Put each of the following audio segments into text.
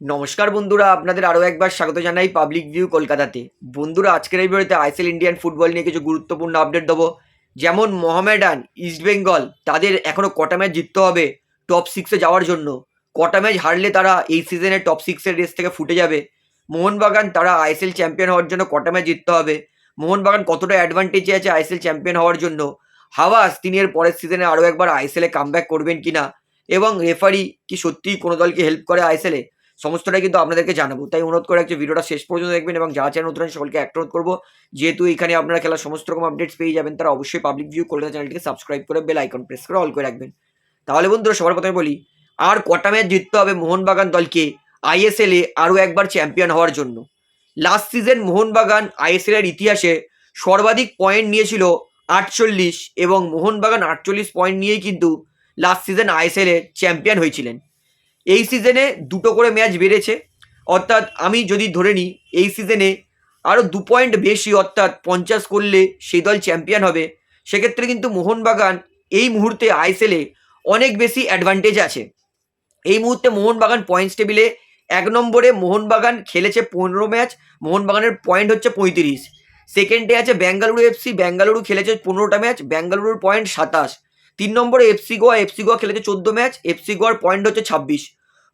নমস্কার বন্ধুরা, আপনাদের আরও একবার স্বাগত জানাই পাবলিক ভিউ কলকাতাতে। বন্ধুরা, আজকের এই ভিডিওতে আইএসএল ইন্ডিয়ান ফুটবল নিয়ে কিছু গুরুত্বপূর্ণ আপডেট দেবো। যেমন মোহামেডান ইস্টবেঙ্গল তাদের এখনও কটা ম্যাচ জিততে হবে টপ সিক্সে যাওয়ার জন্য। কটা ম্যাচ হারলে তারা এই সিজনে টপ সিক্সের রেস থেকে ফুটে যাবে। মোহনবাগান, তারা আইএসএল চ্যাম্পিয়ন হওয়ার জন্য কটা ম্যাচ জিততে হবে। মোহনবাগান কতটা অ্যাডভান্টেজে আছে আইএসএল চ্যাম্পিয়ন হওয়ার জন্য? হাওয়াস, তিনি এর পরের সিজনে আরও একবার আইএসএলে কামব্যাক করবেন কিনা? এবং রেফারি কি সত্যিই কোনো দলকে হেল্প করে আইএসএলে সমস্তটাই কিন্তু আপনাদেরকে জানাব। তাই অনুরোধ করে রাখছি ভিডিওটা শেষ পর্যন্ত দেখবেন এবং যারা চ্যানেল নতুন সকলকে একটা অনুরোধ করব, যেহেতু এখানে আপনারা খেলার সমস্ত রকম আপডেটস পেয়ে যাবেন, তারা অবশ্যই পাবলিক ভিউ কলকাতা চ্যানেলটিকে সাবস্ক্রাইব করে বেল আইকন প্রেস করে অল করে রাখবেন। তাহলে বন্ধুরা, সবার প্রথমে বলি, আর কটা ম্যাচ জিততে হবে মোহনবাগান দলকে আইএসএল আরও একবার চ্যাম্পিয়ন হওয়ার জন্য। লাস্ট সিজন মোহনবাগান আইএসএল এর ইতিহাসে সর্বাধিক পয়েন্ট নিয়েছিল আটচল্লিশ এবং মোহনবাগান আটচল্লিশ পয়েন্ট নিয়েই কিন্তু লাস্ট সিজন আইএসএল চ্যাম্পিয়ন হয়েছিলেন। এই সিজনে দুটো করে ম্যাচ বেড়েছে। অর্থাৎ আমি যদি ধরে নিই, এই সিজনে আরও দু পয়েন্ট বেশি, অর্থাৎ পঞ্চাশ করলে সেই দল চ্যাম্পিয়ন হবে। সেক্ষেত্রে কিন্তু মোহনবাগান এই মুহূর্তে আইএসএলে অনেক বেশি অ্যাডভান্টেজ আছে। এই মুহূর্তে মোহনবাগান পয়েন্টস টেবিলে এক নম্বরে মোহনবাগান খেলেছে পনেরো ম্যাচ মোহনবাগানের পয়েন্ট হচ্ছে পঁয়ত্রিশ। সেকেন্ডে আছে বেঙ্গালুরু এফসি বেঙ্গালুরু খেলেছে পনেরোটা ম্যাচ বেঙ্গালুরুর পয়েন্ট সাতাশ। তিন নম্বরে এফসি গোয়া এফসি গোয়া খেলেছে চোদ্দ ম্যাচ এফসি গোয়ার পয়েন্ট হচ্ছে ছাব্বিশ।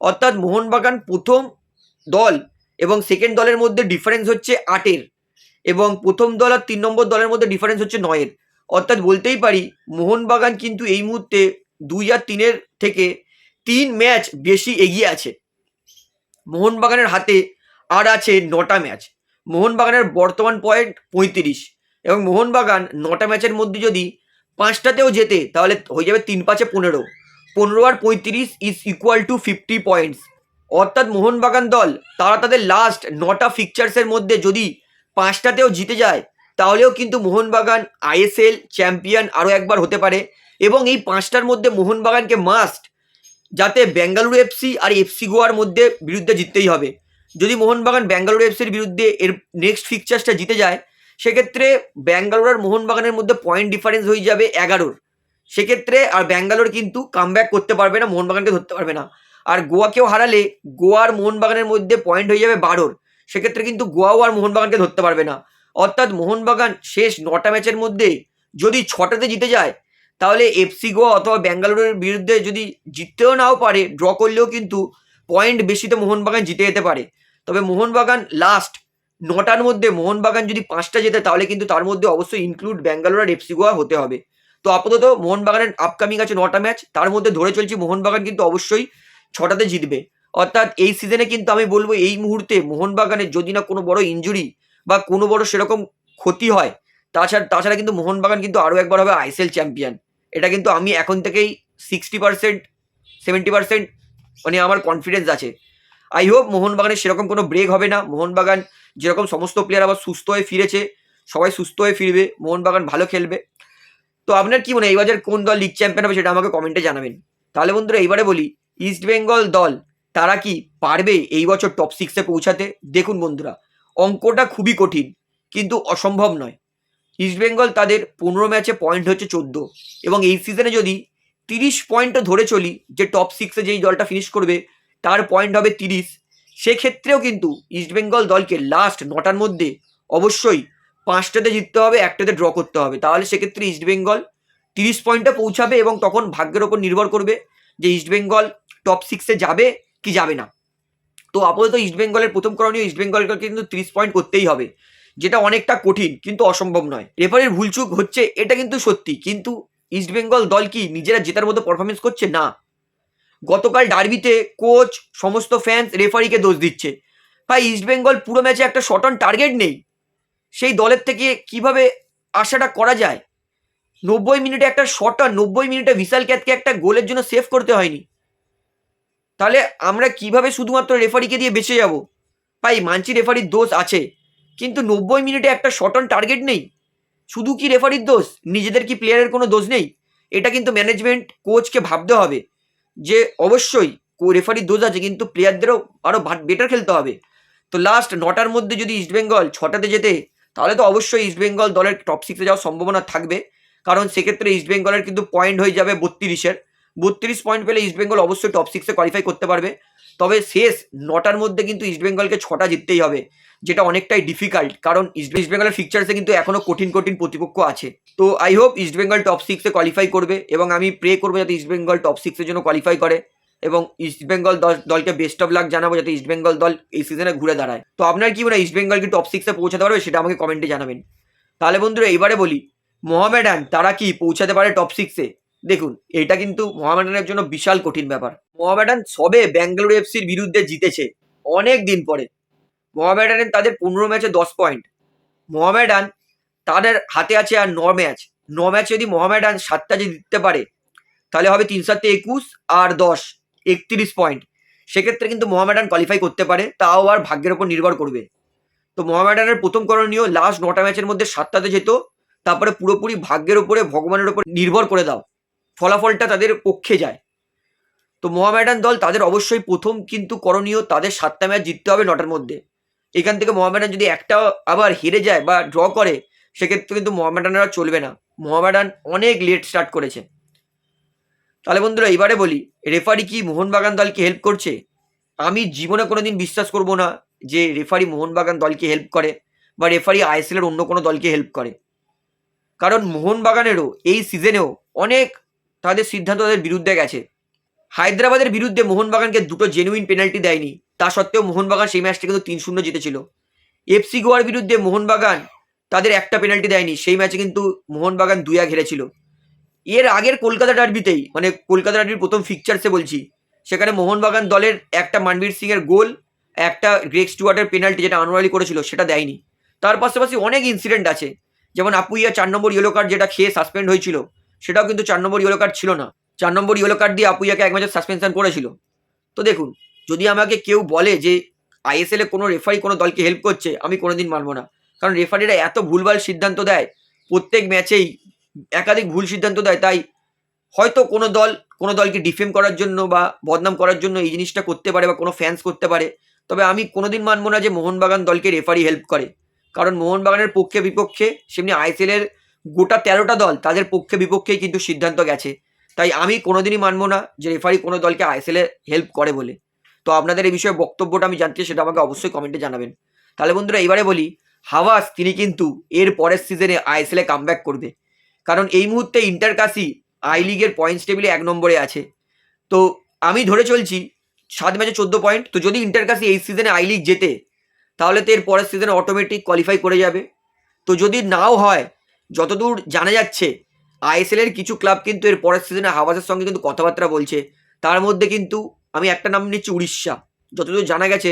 অর্থাৎ মোহনবাগান প্রথম দল এবং সেকেন্ড দলের মধ্যে ডিফারেন্স হচ্ছে আটের এবং প্রথম দল আর তিন নম্বর দলের মধ্যে ডিফারেন্স হচ্ছে নয়ের। অর্থাৎ বলতেই পারি, মোহনবাগান কিন্তু এই মুহূর্তে দুই আর তিনের থেকে তিন ম্যাচ বেশি এগিয়ে আছে। মোহনবাগানের হাতে আর আছে নটা ম্যাচ মোহনবাগানের বর্তমান পয়েন্ট পঁয়ত্রিশ এবং মোহনবাগান নটা ম্যাচের মধ্যে যদি পাঁচটাতেও জেতে, তাহলে হয়ে যাবে তিন পাঁচে পনেরো। পনেরো আর পঁয়ত্রিশ is equal to fifty points অর্থাৎ মোহনবাগান দল, তারা তাদের লাস্ট নটা ফিকচার্সের মধ্যে যদি পাঁচটাতেও জিতে যায়, তাহলেও কিন্তু মোহনবাগান আইএসএল চ্যাম্পিয়ন আরও একবার হতে পারে। এবং এই পাঁচটার মধ্যে মোহনবাগানকে মাস্ট যাতে বেঙ্গালুরু এফসি আর এফসি গোয়ার মধ্যে বিরুদ্ধে জিততেই হবে। যদি মোহনবাগান বেঙ্গালুরু এফসির বিরুদ্ধে এর নেক্সট ফিকচার্সটা জিতে যায়, সেক্ষেত্রে ব্যাঙ্গালোর আর মোহনবাগানের মধ্যে পয়েন্ট ডিফারেন্স হয়ে যাবে এগারোর। সেক্ষেত্রে আর ব্যাঙ্গালোর কিন্তু কামব্যাক করতে পারবে না, মোহনবাগানকে ধরতে পারবে না। আর গোয়াকেও হারালে গোয়ার মোহনবাগানের মধ্যে পয়েন্ট হয়ে যাবে বারোর। সেক্ষেত্রে কিন্তু গোয়াও আর মোহনবাগানকে ধরতে পারবে না। অর্থাৎ মোহনবাগান শেষ নটা ম্যাচের মধ্যে যদি ছটাতে জিতে যায়, তাহলে এফসি গোয়া অথবা ব্যাঙ্গালোরের বিরুদ্ধে যদি জিততেও নাও পারে ড্র করলেও কিন্তু পয়েন্ট বেশিতে মোহনবাগান জিতে যেতে পারে। তবে মোহনবাগান লাস্ট নটার মধ্যে মোহনবাগান যদি পাঁচটা জেতে, তাহলে কিন্তু তার মধ্যে অবশ্যই ইনক্লুড ব্যাঙ্গালোর আর এফসি গোয়া হতে হবে। তো আপাতত মোহনবাগানের আপকামিং আছে নটা ম্যাচ তার মধ্যে ধরে চলছি মোহনবাগান কিন্তু অবশ্যই ছটাতে জিতবে। অর্থাৎ এই সিজনে কিন্তু আমি বলব এই মুহূর্তে মোহনবাগানের যদি না কোনো বড় ইঞ্জুরি বা কোনো বড় সেরকম ক্ষতি হয়, তাছাড়া তাছাড়া কিন্তু মোহনবাগান কিন্তু আরও একবার হবে আইএসএল চ্যাম্পিয়ন এটা কিন্তু আমি এখন থেকেই সিক্সটি পার্সেন্ট সেভেন্টি পার্সেন্ট মানে আমার কনফিডেন্স আছে। আই হোপ মোহনবাগানের সেরকম কোনো ব্রেক হবে না। মোহনবাগান যেরকম সমস্ত প্লেয়ার আবার সুস্থ হয়ে ফিরেছে, সবাই সুস্থ হয়ে ফিরবে, মোহনবাগান ভালো খেলবে। তো আপনার কি মনে হয় এবার কোন দল লিগ চ্যাম্পিয়ন হবে সেটা আমাকে কমেন্টে জানাবেন। তাহলে বন্ধুরা, এইবারে বলি ইস্ট বেঙ্গল দল, তারা কি পারবে এই বছর টপ সিক্সে পৌঁছাতে? দেখুন বন্ধুরা, অঙ্কটা খুবই কঠিন, কিন্তু অসম্ভব নয়। ইস্ট বেঙ্গল তাদের পনেরো ম্যাচে পয়েন্ট হচ্ছে চোদ্দ, এবং এই সিজনে যদি তিরিশ পয়েন্টও ধরে চলি, যে টপ সিক্সে যেই দলটা ফিনিশ করবে, তার পয়েন্ট হবে তিরিশ। সেক্ষেত্রেও কিন্তু ইস্টবেঙ্গল দলকে লাস্ট নটার মধ্যে অবশ্যই পাঁচটাতে জিততে হবে, একটাতে ড্র করতে হবে। তাহলে সেক্ষেত্রে ইস্টবেঙ্গল তিরিশ পয়েন্টে পৌঁছাবে এবং তখন ভাগ্যের ওপর নির্ভর করবে যে ইস্টবেঙ্গল টপ সিক্সে যাবে কি যাবে না। তো আপাতত ইস্টবেঙ্গলের প্রথম করণীয় ইস্টবেঙ্গলকে কিন্তু তিরিশ পয়েন্ট করতেই হবে, যেটা অনেকটা কঠিন কিন্তু অসম্ভব নয়। রেফারির ভুলচুক হচ্ছে, এটা কিন্তু সত্যি। কিন্তু ইস্টবেঙ্গল দল কি, নিজেরা জেতার মতো পারফরমেন্স করছে? না। গতকাল ডার্বিতে কোচ সমস্ত ফ্যান্স রেফারিকে দোষ দিচ্ছে। ভাই ইস্টবেঙ্গল পুরো ম্যাচে একটা শট অন টার্গেট নেই। সেই দলের থেকে কীভাবে আশাটা করা যায়? নব্বই মিনিটে একটা শট অন নব্বই মিনিটে ভিশাল ক্যাতকে একটা গোলের জন্য সেভ করতে হয়নি। তাহলে আমরা কীভাবে শুধুমাত্র রেফারিকে দিয়ে বেঁচে যাব? ভাই, মানছি রেফারির দোষ আছে, কিন্তু নব্বই মিনিটে একটা শট অন টার্গেট নেই। শুধু কি রেফারির দোষ? নিজেদের কি প্লেয়ারের কোনো দোষ নেই? এটা কিন্তু ম্যানেজমেন্ট কোচকে ভাবতে হবে যে অবশ্যই রেফারির দোষ আছে, কিন্তু প্লেয়ারদেরও আরও বেটার খেলতে হবে। তো লাস্ট নটার মধ্যে যদি ইস্টবেঙ্গল ছটাতে যেতে তাহলে তো অবশ্যই ইস্টবেঙ্গল দলের টপ সিক্সে যাওয়ার সম্ভাবনা থাকবে। কারণ সেক্ষেত্রে ইস্টবেঙ্গলের কিন্তু পয়েন্ট হয়ে যাবে বত্রিশের। বত্রিশ পয়েন্ট পেলে ইস্টবেঙ্গল অবশ্যই টপ সিক্সে কোয়ালিফাই করতে পারবে। তবে শেষ নটার মধ্যে কিন্তু ইস্টবেঙ্গলকে ছটা জিততেই হবে, যেটা অনেকটাই ডিফিকাল্ট কারণ ইস্ট ইস্টবেঙ্গলের ফিকচার্সে কিন্তু এখনও কঠিন কঠিন প্রতিপক্ষ আছে। তো আই হোপ ইস্টবেঙ্গল টপ সিক্সে কোয়ালিফাই করবে এবং আমি প্রে করব যাতে ইস্টবেঙ্গল টপ সিক্সের জন্য কোয়ালিফাই করে। এবং ইস্টবেঙ্গল দল দলকে বেস্ট অফ লাক জানাব যাতে ইস্টবেঙ্গল দল এই সিজনে ঘুরে দাঁড়ায়। তো আপনার কি মনে ইস্টবেঙ্গল কি টপ সিক্সে পৌঁছাতে পারবে সেটা আমাকে কমেন্টে জানাবেন। তাহলে বন্ধুরা এবারে বলি মোহামেডান তারা কি পৌঁছাতে পারে টপ সিক্সে দেখুন, এটা কিন্তু মোহামেডানের জন্য বিশাল কঠিন ব্যাপার। মোহামেডান সবে ব্যাঙ্গালোর এফসির বিরুদ্ধে জিতেছে অনেক দিন পরে। মোহামেডানের তাদের পনেরো ম্যাচে দশ পয়েন্ট মোহামেডান তাদের হাতে আছে আর ন ম্যাচ ন ম্যাচ যদি মোহামেডান সাতটা জিততে পারে, তাহলে হবে তিন সাতে একুশ আর দশ। একত্রিশ পয়েন্ট সেক্ষেত্রে কিন্তু মোহামেডান কোয়ালিফাই করতে পারে, তাও আর ভাগ্যের ওপর নির্ভর করবে। তো মোহামেডানের প্রথম করণীয় লাস্ট নটা ম্যাচের মধ্যে সাতটাতে যেত, তারপরে পুরোপুরি ভাগ্যের উপরে ভগবানের উপর নির্ভর করে দাও। ফলাফলটা তাদের পক্ষে যায়। তো মোহামেডান দল তাদের অবশ্যই প্রথম কিন্তু করণীয়, তাদের সাতটা ম্যাচ জিততে হবে নটার মধ্যে। এখান থেকে মোহামেডান যদি একটা আবার হেরে যায় বা ড্র করে, সেক্ষেত্রে কিন্তু মোহামেডানরা চলবে না। মোহামেডান অনেক লেট স্টার্ট করেছে। তাহলে বন্ধুরা এবারে বলি রেফারি কি মোহনবাগান দলকে হেল্প করছে? আমি জীবনে কোনো দিন বিশ্বাস করব না যে রেফারি মোহনবাগান দলকে হেল্প করে বা রেফারি আইএসএল এর অন্য কোনো দলকে হেল্প করে। কারণ মোহনবাগানেরও এই সিজনেও অনেক তাদের সিদ্ধান্ত তাদের বিরুদ্ধে গেছে। হায়দ্রাবাদের বিরুদ্ধে মোহনবাগানকে দুটো জেনুইন পেনাল্টি দেয়নি। তা সত্ত্বেও মোহনবাগান সেই ম্যাচটা কিন্তু তিন শূন্য জিতেছিল। এফসি গোয়ার বিরুদ্ধে মোহনবাগান তাদের একটা পেনাল্টি দেয়নি। সেই ম্যাচে কিন্তু মোহনবাগান দুই এক হেরেছিল। এর আগের কলকাতা ডার্বিতেই মানে কলকাতা ডার্বির প্রথম ফিকচার্সে বলছি, সেখানে মোহনবাগান দলের একটা মানবীর সিং এর গোল, একটা গ্রেক স্টুয়ার্টের পেনাল্টি যেটা আনোয়ালি করেছিল, সেটা দেয়নি। তার পাশাপাশি অনেক ইনসিডেন্ট আছে, যেমন আপুইয়া চার নম্বর ইয়েলো কার্ড যেটা খেয়ে সাসপেন্ড হয়েছিল, সেটাও কিন্তু চার নম্বর ইয়েলো কার্ড ছিল না। চার নম্বর ইয়েলো কার্ড দিয়ে আপুইয়াকে এক ম্যাচের সাসপেনশন করেছিল। তো দেখুন, যদি আমাকে কেউ বলে যে আইএসএল এ কোনো রেফারি কোনো দলকে হেল্প করছে, আমি কোনোদিন মানবো না। কারণ রেফারিরা এত ভুলভাল সিদ্ধান্ত দেয়, প্রত্যেক ম্যাচেই একাধিক ভুল সিদ্ধান্ত দেয়, তাই হয়তো কোনো দল, কোনো দলকে ডিফেম করার জন্য বা বদনাম করার জন্য এই জিনিসটা করতে পারে বা কোনো ফ্যান্স করতে পারে। তবে আমি কোনোদিন মানবো না যে মোহনবাগান দলকে রেফারি হেল্প করে। কারণ মোহনবাগানের পক্ষে বিপক্ষে, সেমনি আইএসএল এর গোটা তেরোটা দল, তাদের পক্ষে বিপক্ষেই কিন্তু সিদ্ধান্ত গেছে। তাই আমি কোনোদিনই মানবো না যে রেফারি কোনো দলকে আইএসএল এ হেল্প করে বলে। তো আপনাদের এই বিষয়ে বক্তব্যটা আমি জানতে সেটা আমাকে অবশ্যই কমেন্টে জানাবেন। তাহলে বন্ধুরা এবারে বলি, হাওয়াস, তিনি কিন্তু এর পরের সিজনে আইএসএল কামব্যাক করবে। কারণ এই মুহূর্তে ইন্টারকাসি আই লিগের পয়েন্টস টেবিলে এক নম্বরে আছে। তো আমি ধরে চলছি, সাত ম্যাচে চোদ্দ পয়েন্ট তো যদি ইন্টারকাসি এই সিজনে আই লিগ জেতে, তাহলে তো এর পরের সিজনে অটোমেটিক কোয়ালিফাই করে যাবে। তো যদি নাও হয়, যতদূর জানা যাচ্ছে আইএসএল এর কিছু ক্লাব কিন্তু এর পরের সিজনে হাওয়াসের সঙ্গে কিন্তু কথাবার্তা বলছে। তার মধ্যে কিন্তু আমি একটা নাম নিচ্ছি উড়িষ্যা। যতদূর জানা গেছে,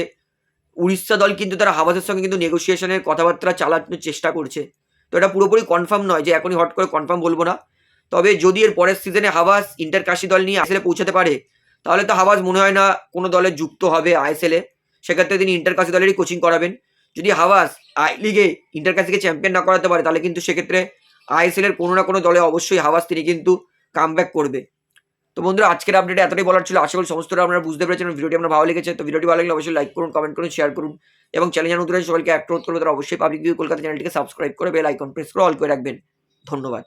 উড়িষ্যা দল কিন্তু তারা হাওয়াসের সঙ্গে কিন্তু নেগোসিয়েশনের কথাবার্তা চালানোর চেষ্টা করছে। তো এটা পুরোপুরি কনফার্ম নয় যে এখনই হট করে কনফার্ম বলব না। তবে যদি এর পরের সিজনে হাবাস ইন্টার কাশি দল নিয়ে আইএসএলে পৌঁছাতে পারে, তাহলে তো হাবাস মনে হয় না কোনো দলে যুক্ত হবে আইএসএলে সেক্ষেত্রে তিনি ইন্টার কাশি দলেরই কোচিং করাবেন। যদি হাবাস আই লিগে ইন্টার কাশিকে চ্যাম্পিয়ন না করাতে পারে, তাহলে কিন্তু সেক্ষেত্রে আইএসএল এর কোনো না কোনো দলে অবশ্যই হাবাস তিনি কিন্তু কামব্যাক করবে। তো বন্ধুরা, আজকের আপডেটে এতটাই বলার ছিল। আশা করি সমস্তটা আপনারা বুঝতে পেরেছেন ভিডিওটি আপনার ভালো লেগেছে। তো ভিডিওটি ভালো লাগলে অবশ্যই লাইক করুন কমেন্ট করুন শেয়ার করুন এবং চ্যানেল নতুন সবাইকে অ্যাক্ট করবে। তারা অবশ্যই পাবলিক ভিউ কলকাতা চ্যানেলটিকে সাবস্ক্রাইব করে বেল আইকন প্রেস করে অল করে রাখবেন। ধন্যবাদ।